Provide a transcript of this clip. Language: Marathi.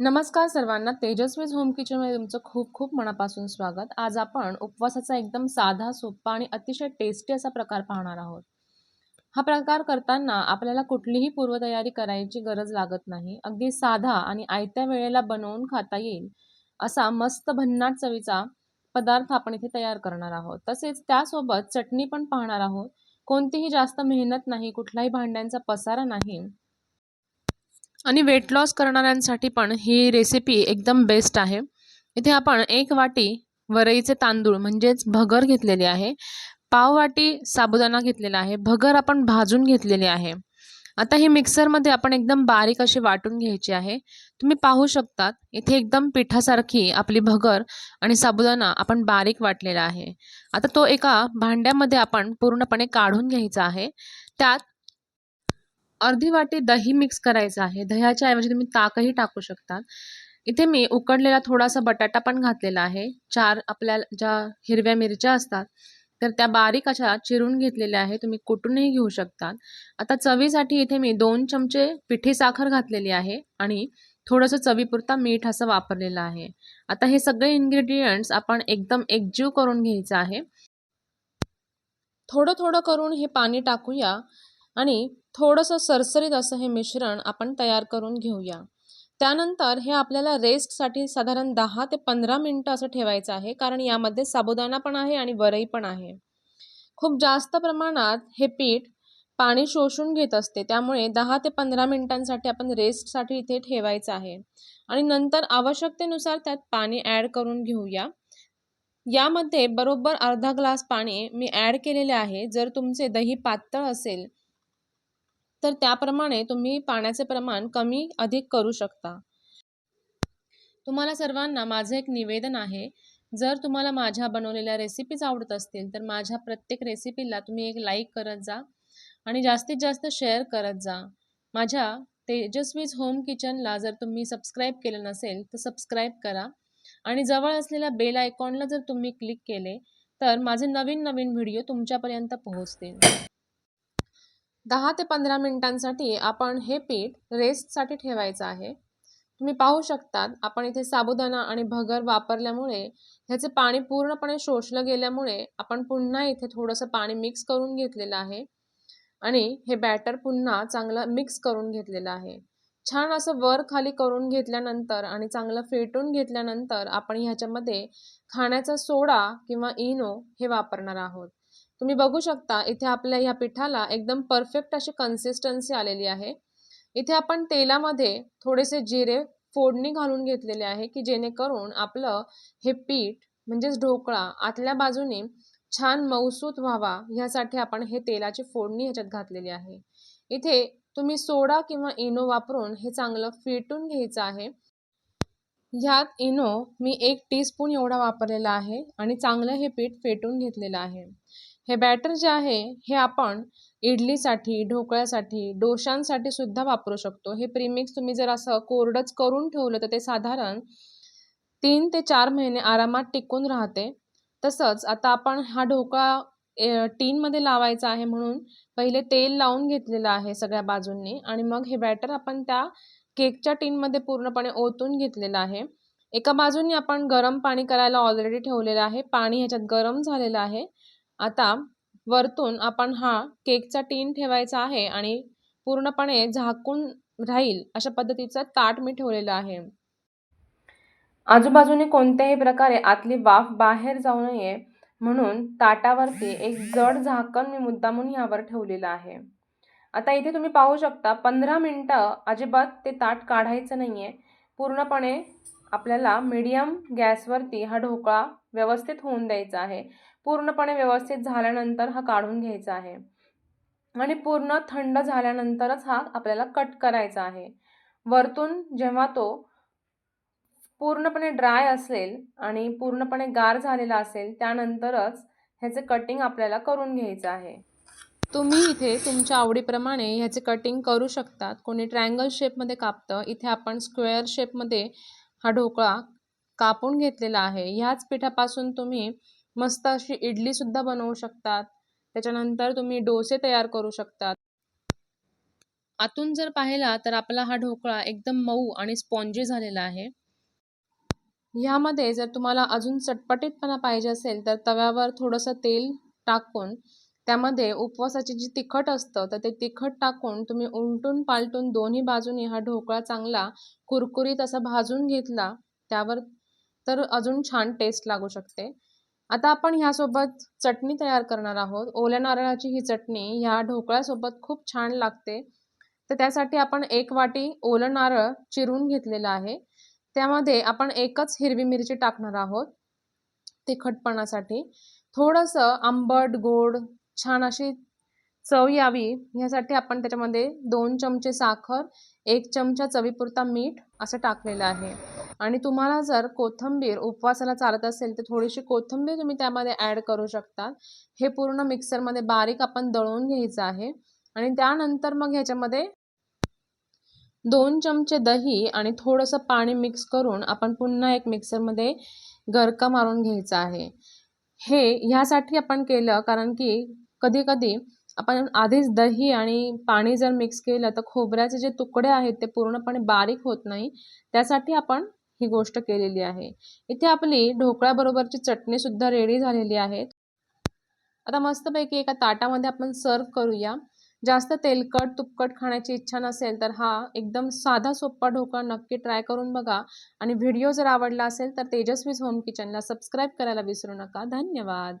नमस्कार सर्वांना. तेजस्वीज होम किचनमध्ये तुमचं खूप खूप मनापासून स्वागत. आज आपण उपवासाचा एकदम साधा सोप्पा आणि अतिशय टेस्टी असा प्रकार पाहणार आहोत. हा प्रकार करताना आपल्याला कुठलीही पूर्वतयारी करायची गरज लागत नाही. अगदी साधा आणि आयत्या वेळेला बनवून खाता येईल असा मस्त भन्नाट चवीचा पदार्थ आपण इथे तयार करणार आहोत. तसेच त्यासोबत चटणी पण पाहणार आहोत. कोणतीही जास्त मेहनत नाही कुठलाही भांड्यांचा पसारा नाही. आणि वेट लॉस करणाऱ्यांसाठी पण ही रेसिपी एकदम बेस्ट आहे. इथे आपण एक वाटी वरईचे तांदूळ म्हणजेच भगर घेतलेले आहे. पाव वाटी साबुदाणा घेतलेला आहे. भगर आपण भाजून घेतलेली आहे. आता ही मिक्सरमध्ये आपण एकदम बारीक अशी वाटून घ्यायची आहे. तुम्ही पाहू शकतात इथे एकदम पिठासारखी आपली भगर आणि साबुदाणा आपण बारीक वाटलेला आहे. आता तो एका भांड्यामध्ये आपण पूर्णपणे काढून घ्यायचा आहे. त्यात अर्धी वाटी दही मिक्स करायचं आहे. दह्याच्या ऐवजी तुम्ही ताकही टाकू शकता. इथे मी उकडलेला थोडासा बटाटा पण घातलेला आहे. चार आपल्या ज्या हिरव्या मिरच्या असतात तर त्या बारीक अशा चिरून घेतलेल्या आहे तुम्ही कुटूनही घेऊ शकता. आता चवीसाठी इथे मी दोन चमचे पिठी साखर घातलेली आहे आणि थोडंसं चवीपुरता मीठ असं वापरलेलं आहे. आता हे सगळे इन्ग्रेडियंट्स आपण एकदम एकजीव करून घ्यायचं आहे. थोडं थोडं करून हे पाणी टाकूया. आणि थोडंसं सरसरीत असं हे मिश्रण आपण तयार करून घेऊया. त्यानंतर हे आपल्याला रेस्टसाठी साधारण दहा ते पंधरा मिनटं असं ठेवायचं आहे कारण यामध्ये साबुदाणा पण आहे आणि वरई पण आहे. खूप जास्त प्रमाणात हे पीठ पाणी शोषून घेत असते त्यामुळे दहा ते पंधरा मिनटांसाठी आपण रेस्टसाठी इथे ठेवायचं आहे. आणि नंतर आवश्यकतेनुसार त्यात पाणी ॲड करून घेऊया. यामध्ये बरोबर अर्धा ग्लास पाणी मी ॲड केलेले आहे. जर तुमचे दही पातळ असेल तर त्याप्रमाणे तुम्ही पाण्याचे प्रमाण कमी अधिक करू शकता. तुम्हाला सर्वांना माझं एक निवेदन आहे जर तुम्हाला माझ्या बनवलेल्या रेसिपीज आवडत असतील तर माझ्या प्रत्येक रेसिपीला तुम्ही एक लाईक करत जा आणि जास्तीत जास्त शेअर करत जा. माझ्या तेजस्वीज होम किचनला जर तुम्ही सबस्क्राईब केलं नसेल तर सबस्क्राईब करा आणि जवळ असलेल्या बेल आयकॉनला जर तुम्ही क्लिक केले तर माझे नवीन नवीन व्हिडिओ तुमच्यापर्यंत पोहोचतील. दहा ते पंधरा मिनिटांसाठी आपण हे पीठ रेस्टसाठी ठेवायचं आहे. तुम्ही पाहू शकतात आपण इथे साबुदाणा आणि भगर वापरल्यामुळे ह्याचे पाणी पूर्णपणे शोषलं गेल्यामुळे आपण पुन्हा इथे थोडंसं पाणी मिक्स करून घेतलेलं आहे आणि हे बॅटर पुन्हा चांगलं मिक्स करून घेतलेलं आहे. छान असं वर खाली करून घेतल्यानंतर आणि चांगलं फेटून घेतल्यानंतर आपण ह्याच्यामध्ये खाण्याचा सोडा किंवा इनो हे वापरणार आहोत. तुम्ही बघू शकता इथे आपल्या ह्या पिठाला एकदम परफेक्ट अशी कन्सिस्टन्सी आलेली आहे. इथे आपण तेलामध्ये थोडेसे जिरे फोडणी घालून घेतलेले आहे की जेणेकरून आपलं हे पीठ म्हणजेच ढोकळा आतल्या बाजूने छान मऊसूत व्हावा ह्यासाठी आपण हे तेलाची फोडणी ह्याच्यात घातलेली आहे. इथे तुम्ही सोडा किंवा इनो वापरून हे चांगलं फेटून घ्यायचं आहे. ह्यात इनो मी एक टीस्पून एवढा वापरलेला आहे आणि चांगलं हे पीठ फेटून घेतलेलं आहे. हे बॅटर जे आहे हे आपण इडलीसाठी ढोकळ्यासाठी डोशांसाठी सुद्धा वापरू शकतो. हे प्रीमिक्स तुम्ही जर असं कोरडंच करून ठेवलं तर ते साधारण तीन ते चार महिने आरामात टिकून राहते. तसंच आता आपण हा ढोकळा टीनमध्ये लावायचा आहे म्हणून पहिले तेल लावून घेतलेलं आहे सगळ्या बाजूंनी आणि मग हे बॅटर आपण त्या केकच्या टीनमध्ये पूर्णपणे ओतून घेतलेलं आहे. एका बाजूनी आपण गरम पाणी करायला ऑलरेडी ठेवलेलं आहे. पाणी ह्याच्यात गरम झालेलं आहे. आता वरतून आपण हा केकचा टीन ठेवायचा आहे आणि पूर्णपणे झाकून राहील अशा पद्धतीचं ताट मी ठेवलेलं आहे. आजूबाजूने कोणत्याही प्रकारे आतली वाफ बाहेर जाऊ नये म्हणून ताटावरती एक जड झाकण मी मुद्दामून यावर ठेवलेलं आहे. आता इथे तुम्ही पाहू शकता पंधरा मिनटं अजिबात ते ताट काढायचं नाही आहे पूर्णपणे आपल्याला मीडियम गॅसवरती हा ढोकळा व्यवस्थित होऊन द्यायचा आहे. पूर्णपणे व्यवस्थित झाल्यानंतर हा काढून घ्यायचा आहे. आणि पूर्ण थंड झाल्यानंतरच हा आपल्याला कट करायचा आहे. वरतून जेव्हा तो पूर्णपणे ड्राय असेल आणि पूर्णपणे गार झालेला असेल त्यानंतरच ह्याचे कटिंग आपल्याला करून घ्यायचं आहे. तुम्ही इथे तुमच्या आवडीप्रमाणे ह्याचे कटिंग करू शकतात. कोणी ट्रायंगल शेपमध्ये कापतं इथे आपण स्क्वेअर शेपमध्ये हा ढोकळा कापून घेतलेला आहे. ह्याच पिठापासून तुम्ही मस्त अशी इडलीसुद्धा बनवू शकतात. त्याच्यानंतर तुम्ही डोसे तयार करू शकतात. आतून जर पाहिला तर आपला हा ढोकळा एकदम मऊ आणि स्पॉन्जी झालेला आहे. ह्यामध्ये जर तुम्हाला अजून चटपटीतपणा पाहिजे असेल तर तव्यावर थोडंसं तेल टाकून त्यामध्ये उपवासाचे जे तिखट असतं तर ते तिखट टाकून तुम्ही उलटून पालटून दोन्ही बाजूनी हा ढोकळा चांगला कुरकुरीत असा भाजून घेतला त्यावर तर अजून छान टेस्ट लागू शकते. आता आपण ह्यासोबत चटणी तयार करणार आहोत. ओल्या नारळाची ही चटणी ह्या ढोकळ्यासोबत खूप छान लागते. तर त्यासाठी आपण एक वाटी ओलं नारळ चिरून घेतलेलं आहे. त्यामध्ये आपण एकच हिरवी मिरची टाकणार आहोत तिखटपणासाठी. थोडंसं आंबट गोड छान अशी चव यावी. ह्यासाठी आपण त्याच्यामध्ये दोन चमचे साखर एक चमचा चवीपुरता मीठ असं टाकलेलं आहे. आणि तुम्हाला जर कोथिंबीर उपवासाला चालत असेल तर थोडीशी कोथिंबीर तुम्ही त्यामध्ये ॲड करू शकता हे पूर्ण मिक्सरमध्ये बारीक आपण दळून घ्यायचं आहे. आणि त्यानंतर मग ह्याच्यामध्ये दोन चमचे दही आणि थोडंसं पाणी मिक्स करून आपण पुन्हा एक मिक्सरमध्ये गरका मारून घ्यायचा आहे. हे ह्यासाठी आपण केलं कारण की कधी कधी आपण आधीच दही आणि पाणी जर मिक्स केलं तर खोबऱ्याचे जे तुकडे आहेत ते पूर्णपणे बारीक होत नाही. त्यासाठी आपण ही गोष्ट केलेली आहे. इथे आपली ढोकळ्याबरोबरची चटणीसुद्धा रेडी झालेली आहे. आता मस्तपैकी एका ताटामध्ये आपण सर्व करूया. जास्त तेलकट तुपकट खाण्याची इच्छा नसेल तर हा एकदम साधा सोप्पा ढोकळा नक्की ट्राय करून बघा. आणि व्हिडिओ जर आवडला असेल तर तेजस्वीज होम किचनला सबस्क्राईब करायला विसरू नका. धन्यवाद!